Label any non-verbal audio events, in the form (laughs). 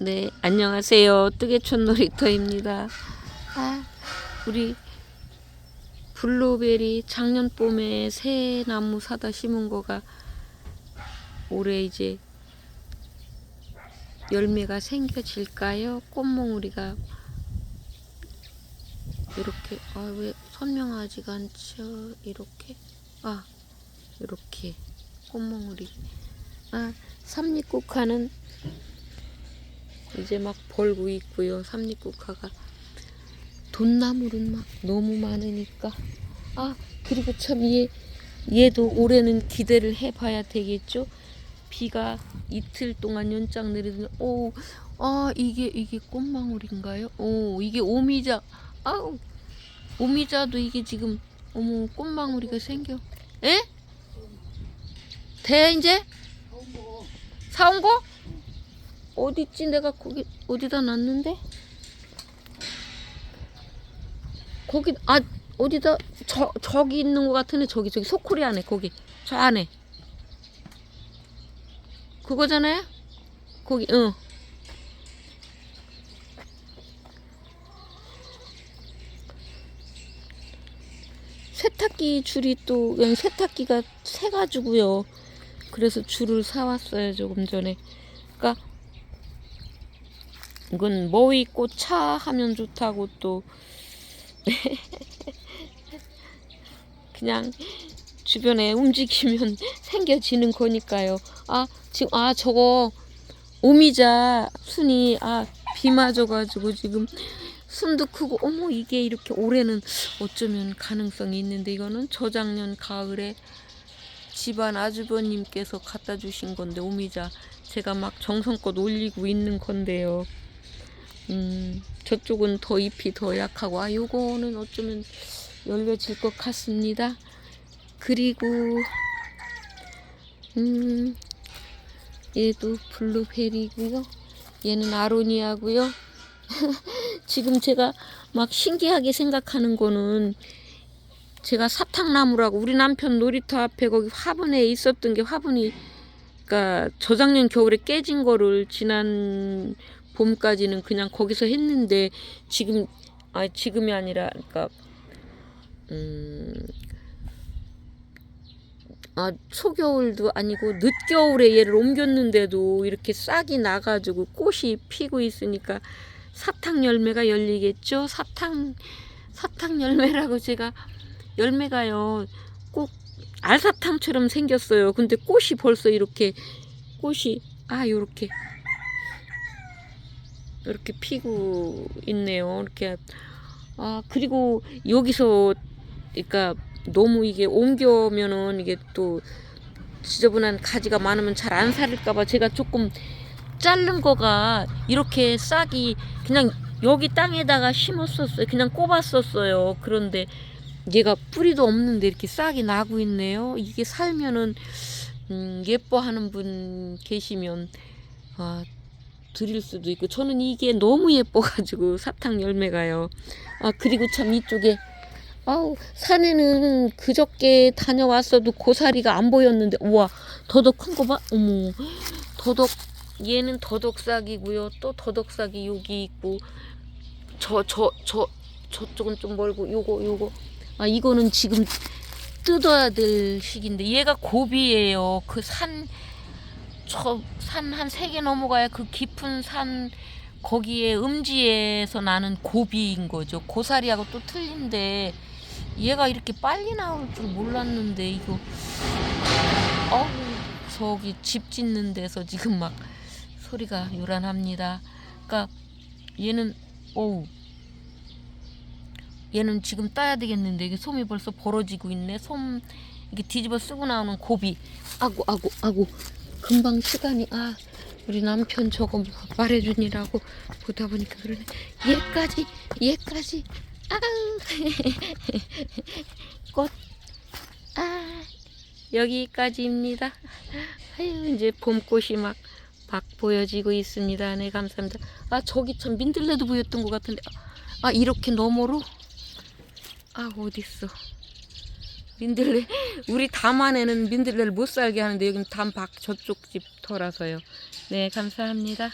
네, 안녕하세요. 뜨개촌 놀이터입니다. 아, 우리 블루베리 작년 봄에 새 나무 사다 심은 거가 올해 이제 열매가 생겨질까요? 꽃몽우리가 이렇게 아 왜 선명하지가 않죠? 이렇게 아 이렇게 꽃몽우리 아 삼립국화는 이제 막 벌고 있고요. 삼립국화가 돈나물은 막 너무 많으니까 아 그리고 참 얘 얘도 올해는 기대를 해봐야 되겠죠. 비가 이틀 동안 연장 내리더니 오 아 이게 이게 꽃망울인가요? 오 이게 오미자 아우 오미자도 이게 지금 어머 꽃망울이가 생겨 에? 돼 이제 사온 거? 어디 있지? 내가 거기 어디다 놨는데? 거기 아 어디다 저 저기 있는 것 같은데 저기 저기 소쿠리 안에 거기 저 안에 그거잖아요? 거기 응. 세탁기 줄이 또 그냥 세탁기가 새 가지고요. 그래서 줄을 사 왔어요 조금 전에. 그러니까 이건 뭐 있고 차 하면 좋다고 또 (laughs) 그냥 주변에 움직이면 (laughs) 생겨지는 거니까요. 아 지금 아 저거 오미자 순이 아비 맞아가지고 지금 순도 크고 어머 이게 이렇게 올해는 어쩌면 가능성이 있는데 이거는 저작년 가을에 집안 아주버님께서 갖다 주신 건데 오미자 제가 막 정성껏 올리고 있는 건데요. 음, 저쪽은 더 잎이 더 약하고 아 요거는 어쩌면 열려질 것 같습니다. 그리고 음 얘도 블루베리고요. 얘는 아로니아고요. (laughs) 지금 제가 막 신기하게 생각하는 거는 제가 사탕나무라고 우리 남편 놀이터 앞에 거기 화분에 있었던 게 화분이 그러니까 저작년 겨울에 깨진 거를 지난 봄까지는 그냥 거기서 했는데 지금 아 지금이 아니라 그러니까 음. 아 초겨울도 아니고 늦겨울에 얘를 옮겼는데도 이렇게 싹이 나가지고 꽃이 피고 있으니까 사탕 열매가 열리겠죠 사탕 사탕 열매라고 제가 열매가요 꼭 알사탕처럼 생겼어요 근데 꽃이 벌써 이렇게 꽃이 아 요렇게 이렇게 피고 있네요. 이렇게 아 그리고 여기서 그러니까 너무 이게 옮겨면은 이게 또 지저분한 가지가 많으면 잘 안 살릴까봐 제가 조금 자른 거가 이렇게 싹이 그냥 여기 땅에다가 심었었어요. 그냥 꼽았었어요. 그런데 얘가 뿌리도 없는데 이렇게 싹이 나고 있네요. 이게 살면은 음, 예뻐하는 분 계시면 아, 드릴 수도 있고 저는 이게 너무 예뻐가지고 (laughs) 사탕 열매가요. 아 그리고 참 이쪽에 아우 산에는 그저께 다녀왔어도 고사리가 안 보였는데 우와 더덕 큰 거 봐. 어머 더덕 얘는 더덕싹이고요. 또 더덕싹이 여기 있고 저 저 저 저쪽은 좀 멀고 요거 요거 아 이거는 지금 뜯어야 될 시기인데 얘가 고비예요. 그 산 저 산 한 세 개 넘어가야 그 깊은 산 거기에 음지에서 나는 고비인 거죠. 고사리하고 또 틀린데 얘가 이렇게 빨리 나올 줄 몰랐는데 이거 어우 저기 집 짓는 데서 지금 막 소리가 요란합니다. 그러니까 얘는 어우 얘는 지금 따야 되겠는데 이게 솜이 벌써 벌어지고 있네. 솜 이게 뒤집어 쓰고 나오는 고비. 아고 아고 아고 금방 시간이 아 우리 남편 저거 말해주니라고 보다 보니까 그러네. 얘까지 얘까지. 아우. (laughs) 꽃 아 여기까지입니다. 아유 이제 봄꽃이 막 막 보여지고 있습니다. 네 감사합니다. 아 저기 참 민들레도 보였던 것 같은데. 아 이렇게 너머로? 아 어딨어 민들레 우리 담 안에는 민들레를 못 살게 하는데 여기는 담 밖 저쪽 집 터라서요. 네 감사합니다.